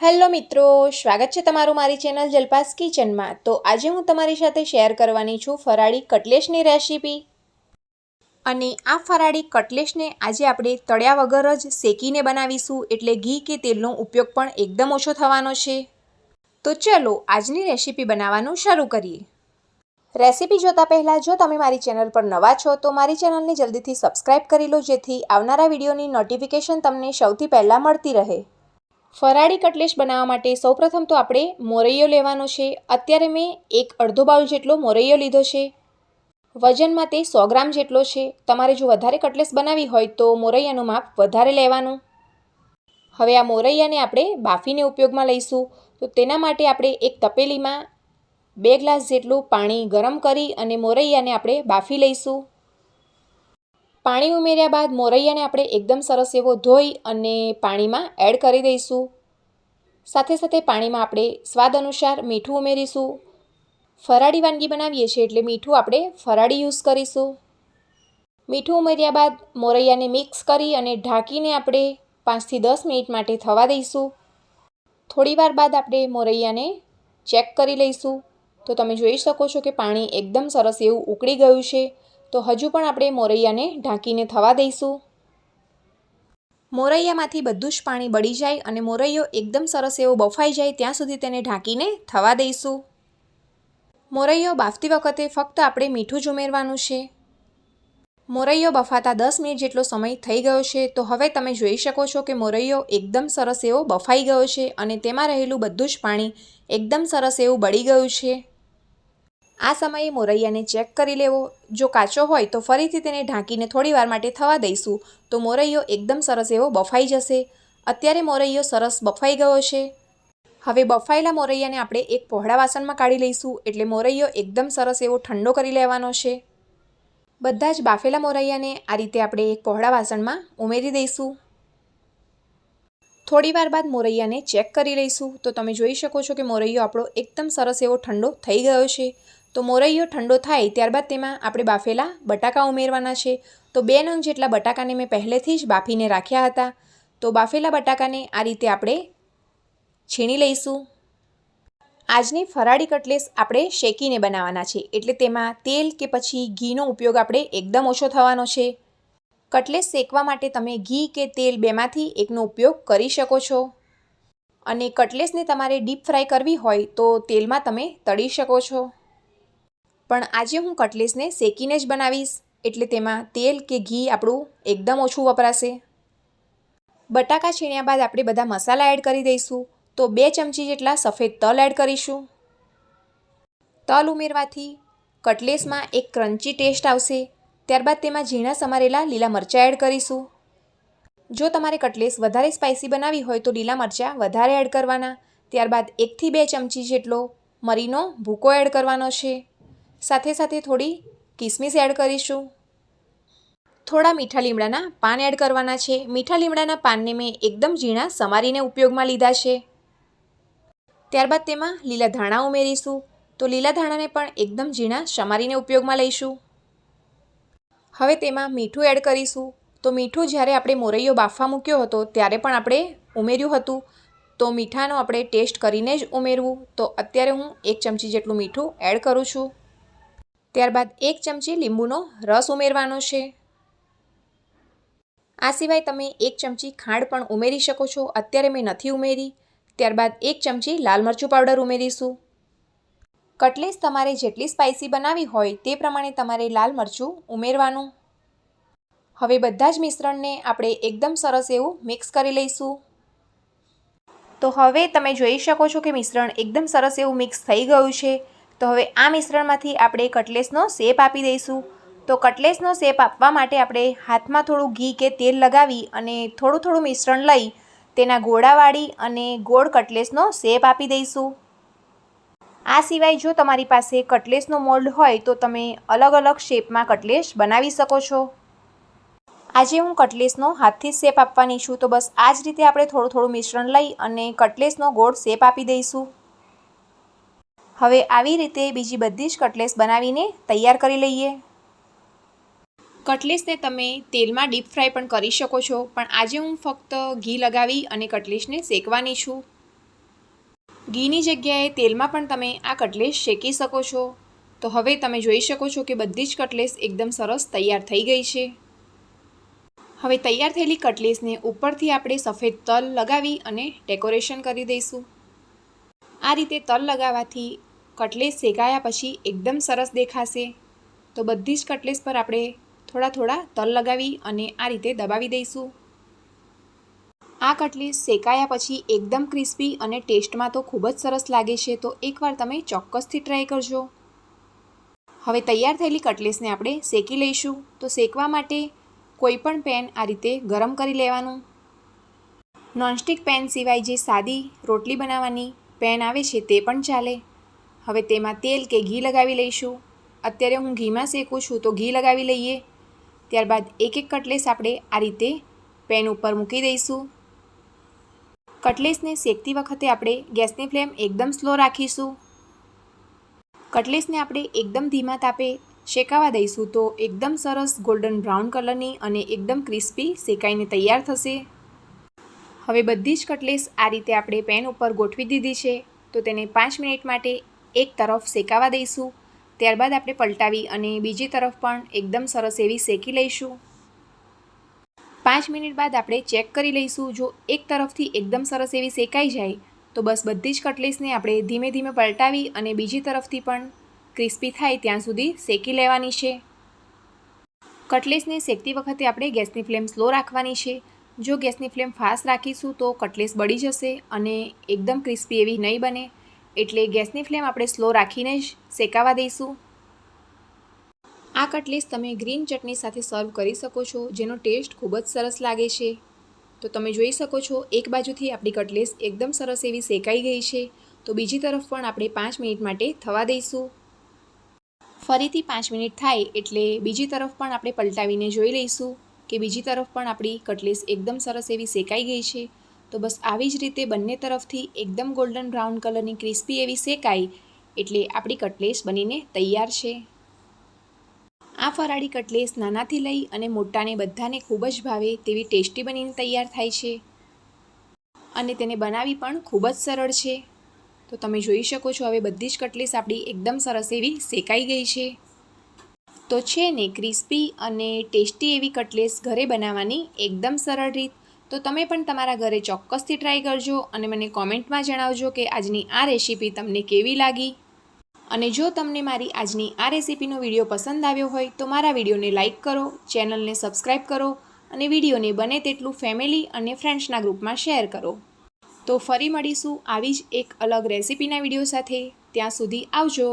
Hello મિત્રો, સ્વાગત છે તમારું મારી ચેનલ જલપાસ કિચનમાં. તો આજે હું તમારી સાથે શેર કરવાની છું ફરાળી કટલેશની રેસીપી. અને આ ફરાળી કટલેશને આજે આપણે તળ્યા વગર જ શેકીને બનાવીશું, એટલે ઘી કે તેલનો ઉપયોગ પણ એકદમ ઓછો થવાનો છે. તો ચલો આજની રેસીપી બનાવવાનું શરૂ કરીએ. રેસીપી જોતાં પહેલાં, જો તમે મારી ચેનલ પર નવા છો, તો મારી ચેનલને જલ્દીથી સબસ્ક્રાઇબ કરી લો, જેથી આવનારા વિડીયોની નોટિફિકેશન તમને સૌથી પહેલાં મળતી રહે. ફરાળી કટલેશ બનાવવા માટે સૌપ્રથમ તો આપણે મોરૈયો લેવાનો છે. અત્યારે મેં એક અડધો બાઉલ જેટલો મોરૈયો લીધો છે. વજનમાં તે સો ગ્રામ જેટલો છે. તમારે જો વધારે કટલેસ બનાવી હોય તો મોરૈયાનું માપ વધારે લેવાનું. હવે આ મોરૈયાને આપણે બાફીને ઉપયોગમાં લઈશું. તો તેના માટે આપણે એક તપેલીમાં બે ગ્લાસ જેટલું પાણી ગરમ કરી અને મોરૈયાને આપણે બાફી લઈશું. પાણી ઉમેર્યા બાદ મોરૈયાને આપણે એકદમ સરસ એવો ધોઈ અને પાણીમાં એડ કરી દઈશું. સાથે સાથે પાણીમાં આપણે સ્વાદ અનુસાર મીઠું ઉમેરીશું. ફરાળી વાનગી બનાવીએ છીએ એટલે મીઠું આપણે ફરાળી યુઝ કરીશું. મીઠું ઉમેર્યા બાદ મોરૈયાને મિક્સ કરી અને ઢાંકીને આપણે પાંચથી દસ મિનિટ માટે થવા દઈશું. થોડીવાર બાદ આપણે મોરૈયાને ચેક કરી લઈશું. તો તમે જોઈ શકો છો કે પાણી એકદમ સરસ એવું ઉકળી ગયું છે. તો હજુ પણ આપણે મોરૈયાને ઢાંકીને થવા દઈશું. મોરૈયામાંથી બધું જ પાણી બળી જાય અને મોરૈયો એકદમ સરસ એવો બફાઈ જાય ત્યાં સુધી તેને ઢાંકીને થવા દઈશું. મોરૈયો બાફતી વખતે ફક્ત આપણે મીઠું જ ઉમેરવાનું છે. મોરૈયો બફાતા દસ મિનિટ જેટલો સમય થઈ ગયો છે તો હવે તમે જોઈ શકો છો કે મોરૈયો એકદમ સરસ એવો બફાઈ ગયો છે અને તેમાં રહેલું બધું જ પાણી એકદમ સરસ એવું બળી ગયું છે. આ સમયે મોરૈયાને ચેક કરી લેવો. જો કાચો હોય તો ફરીથી તેને ઢાંકીને થોડીવાર માટે થવા દઈશું. તો મોરૈયો એકદમ સરસ એવો બફાઈ જશે. અત્યારે મોરૈયો સરસ બફાઈ ગયો છે. હવે બફાયેલા મોરૈયાને આપણે એક પહોળા વાસણમાં કાઢી લઈશું. એટલે મોરૈયો એકદમ સરસ એવો ઠંડો કરી લેવાનો છે. બધા જ બાફેલા મોરૈયાને આ રીતે આપણે એક પહોળા વાસણમાં ઉમેરી દઈશું. થોડીવાર બાદ મોરૈયાને ચેક કરી લઈશું. તો તમે જોઈ શકો છો કે મોરૈયો આપણો એકદમ સરસ એવો ઠંડો થઈ ગયો છે. તો મોરૈયો ઠંડો થાય ત્યારબાદ તેમાં આપણે બાફેલા બટાકા ઉમેરવાના છે. તો બે નંગ જેટલા બટાકાને મેં પહેલેથી જ બાફીને રાખ્યા હતા. તો બાફેલા બટાકાને આ રીતે આપણે છીણી લઈશું. આજની ફરાળી કટલેસ આપણે શેકીને બનાવવાના છે. એટલે તેમાં તેલ કે પછી ઘીનો ઉપયોગ આપણે એકદમ ઓછો થવાનો છે. કટલેસ શેકવા માટે તમે ઘી કે તેલ બેમાંથી એકનો ઉપયોગ કરી શકો છો. અને કટલેસને તમારે ડીપ ફ્રાય કરવી હોય તો તેલમાં તમે તળી શકો છો. પણ આજે હું કટલેસને શેકીને જ બનાવીશ. એટલે તેમાં તેલ કે ઘી આપણું એકદમ ઓછું વપરાશે. બટાકા છીણ્યા બાદ આપણે બધા મસાલા એડ કરી દઈશું. તો બે ચમચી જેટલા સફેદ તલ એડ કરીશું. તલ ઉમેરવાથી કટલેસમાં એક ક્રન્ચી ટેસ્ટ આવશે. ત્યારબાદ તેમાં ઝીણા સમારેલા લીલા મરચાં એડ કરીશું. જો તમારે કટલેસ વધારે સ્પાઇસી બનાવી હોય તો લીલા મરચાં વધારે એડ કરવાના. ત્યારબાદ એકથી બે ચમચી જેટલો મરીનો ભૂકો એડ કરવાનો છે. સાથે સાથે થોડી કિસમિસ એડ કરીશું. થોડા મીઠા લીમડાના પાન એડ કરવાના છે. મીઠા લીમડાના પાનને મેં એકદમ ઝીણા સમારીને ઉપયોગમાં લીધા છે. ત્યારબાદ તેમાં લીલા ધાણા ઉમેરીશું. તો લીલા ધાણાને પણ એકદમ ઝીણા સમારીને ઉપયોગમાં લઈશું. હવે તેમાં મીઠું એડ કરીશું. તો મીઠું જ્યારે આપણે મોરૈયો બાફવા મૂક્યો હતો ત્યારે પણ આપણે ઉમેર્યું હતું. તો મીઠાનો આપણે ટેસ્ટ કરીને જ ઉમેરવું. તો અત્યારે હું એક ચમચી જેટલું મીઠું એડ કરું છું. ત્યારબાદ એક ચમચી લીંબુનો રસ ઉમેરવાનો છે. આ સિવાય તમે એક ચમચી ખાંડ પણ ઉમેરી શકો છો. અત્યારે મેં નથી ઉમેરી. ત્યારબાદ એક ચમચી લાલ મરચું પાવડર ઉમેરીશું. કટલેસ તમારે જેટલી સ્પાઇસી બનાવી હોય તે પ્રમાણે તમારે લાલ મરચું ઉમેરવાનું. હવે બધા જ મિશ્રણને આપણે એકદમ સરસ એવું મિક્સ કરી લઈશું. તો હવે તમે જોઈ શકો છો કે મિશ્રણ એકદમ સરસ એવું મિક્સ થઈ ગયું છે. તો હવે આ મિશ્રણમાંથી આપણે કટલેસનો શેપ આપી દઈશું. તો કટલેસનો શેપ આપવા માટે આપણે હાથમાં થોડું ઘી કે તેલ લગાવી અને થોડું થોડું મિશ્રણ લઈ તેના ગોળાવાળી અને ગોળ કટલેસનો શેપ આપી દઈશું. આ સિવાય જો તમારી પાસે કટલેસનો મોલ્ડ હોય તો તમે અલગ અલગ શેપમાં કટલેસ બનાવી શકો છો. આજે હું કટલેસનો હાથથી શેપ આપવાની છું તો બસ આ જ રીતે આપણે થોડું થોડું મિશ્રણ લઈ અને કટલેસનો ગોળ શેપ આપી દઈશું. હવે આવી રીતે બીજી બધી જ કટલેસ બનાવીને તૈયાર કરી લઈએ. કટલેસને તમે તેલમાં ડીપ ફ્રાય પણ કરી શકો છો, પણ આજે હું ફક્ત ઘી લગાવી અને કટલેસને શેકવાની છું. ઘીની જગ્યાએ તેલમાં પણ તમે આ કટલેસ શેકી શકો છો. તો હવે તમે જોઈ શકો છો કે બધી જ કટલેસ એકદમ સરસ તૈયાર થઈ ગઈ છે. હવે તૈયાર થયેલી કટલેસને ઉપરથી આપણે સફેદ તલ લગાવી અને ડેકોરેશન કરી દઈશું. આ રીતે તલ લગાવવાથી કટલેસ શેકાયા પછી એકદમ સરસ દેખાશે. તો બધી જ કટલેસ પર આપણે થોડા થોડા તલ લગાવી અને આ રીતે દબાવી દઈશું. આ કટલેસ શેકાયા પછી એકદમ ક્રિસ્પી અને ટેસ્ટમાં તો ખૂબ જ સરસ લાગે છે, તો એકવાર તમે ચોક્કસથી ટ્રાય કરજો. હવે તૈયાર થયેલી કટલેસને આપણે શેકી લઈશું. તો શેકવા માટે કોઈ પણ પેન આ રીતે ગરમ કરી લેવાનું. નોનસ્ટિક પેન સિવાય જે સાદી રોટલી બનાવવાની પેન આવે છે તે પણ ચાલે. હવે તેમાં તેલ કે ઘી લગાવી લઈશું. અત્યારે હું ઘીમાં શેકું છું, તો ઘી લગાવી લઈએ. ત્યારબાદ એક એક કટલેસ આપણે આ રીતે પેન ઉપર મૂકી દઈશું. કટલેસને શેકતી વખતે આપણે ગેસની ફ્લેમ એકદમ સ્લો રાખીશું. કટલેસને આપણે એકદમ ધીમા તાપે શેકાવા દઈશું તો એકદમ સરસ ગોલ્ડન બ્રાઉન કલરની અને એકદમ ક્રિસ્પી શેકાઈને તૈયાર થશે. હવે બધી જ કટલેસ આ રીતે આપણે પેન ઉપર ગોઠવી દીધી છે, તો તેને પાંચ મિનિટ માટે એક તરફ શેકાવા દઈશું, ત્યારબાદ આપણે પલટાવી અને બીજી તરફ પણ એકદમ સરસ એવી શેકી લઈશું. પાંચ મિનિટ બાદ આપણે ચેક કરી લઈશું, જો એક તરફથી એકદમ સરસ એવી શેકાઈ જાય, તો બસ બધી જ કટલેસને આપણે ધીમે ધીમે પલટાવી અને બીજી તરફથી પણ ક્રિસ્પી થાય ત્યાં સુધી શેકી લેવાની છે. કટલેસને શેકતી વખતે આપણે ગેસની ફ્લેમ સ્લો રાખવાની છે. જો ગેસની ફ્લેમ ફાસ્ટ રાખીશું, તો કટલેસ બળી જશે અને એકદમ ક્રિસ્પી એવી નહીં બને. એટલે ગેસની ફ્લેમ આપણે સ્લો રાખીને જ શેકાવા દઈશું. આ કટલેસ તમે ગ્રીન ચટણી સાથે સર્વ કરી શકો છો, જેનો ટેસ્ટ ખૂબ જ સરસ લાગે છે. તો તમે જોઈ શકો છો, એક બાજુથી આપણી કટલેસ એકદમ સરસ એવી શેકાઈ ગઈ છે. તો બીજી તરફ પણ આપણે પાંચ મિનિટ માટે થવા દઈશું. ફરીથી પાંચ મિનિટ થાય એટલે બીજી તરફ પણ આપણે પલટાવીને જોઈ લઈશું કે બીજી તરફ પણ આપણી કટલેસ એકદમ સરસ એવી શેકાઈ ગઈ છે. તો બસ આવી જ રીતે બંને તરફથી એકદમ ગોલ્ડન બ્રાઉન કલરની ક્રિસ્પી એવી શેકાઈ એટલે આપણી કટલેસ બનીને તૈયાર છે. આ ફરાળી કટલેસ નાનાથી લઈ અને મોટાને બધાને ખૂબ જ ભાવે તેવી ટેસ્ટી બનીને તૈયાર થાય છે. અને તેને બનાવી પણ ખૂબ જ સરળ છે. તો તમે જોઈ શકો છો હવે બધી જ કટલેસ આપણી એકદમ સરસ એવી શેકાઈ ગઈ છે. તો છે ને ક્રિસ્પી અને ટેસ્ટી એવી કટલેસ ઘરે બનાવવાની એકદમ સરળ રીત. તો તમે પણ તમારા ઘરે ચોક્કસથી ટ્રાય કરજો અને મને કોમેન્ટમાં જણાવજો કે આજની આ રેસીપી તમને કેવી લાગી. અને જો તમને મારી આજની આ રેસીપીનો વીડિયો પસંદ આવ્યો હોય તો મારા વિડીયોને લાઇક કરો ચેનલને સબસ્ક્રાઈબ કરો અને વિડીયોને બને તેટલું ફેમિલી અને ફ્રેન્ડ્સના ગ્રુપમાં શેર કરો. તો ફરી મળીશું આવી જ એક અલગ રેસીપીના વીડિયો સાથે. ત્યાં સુધી આવજો.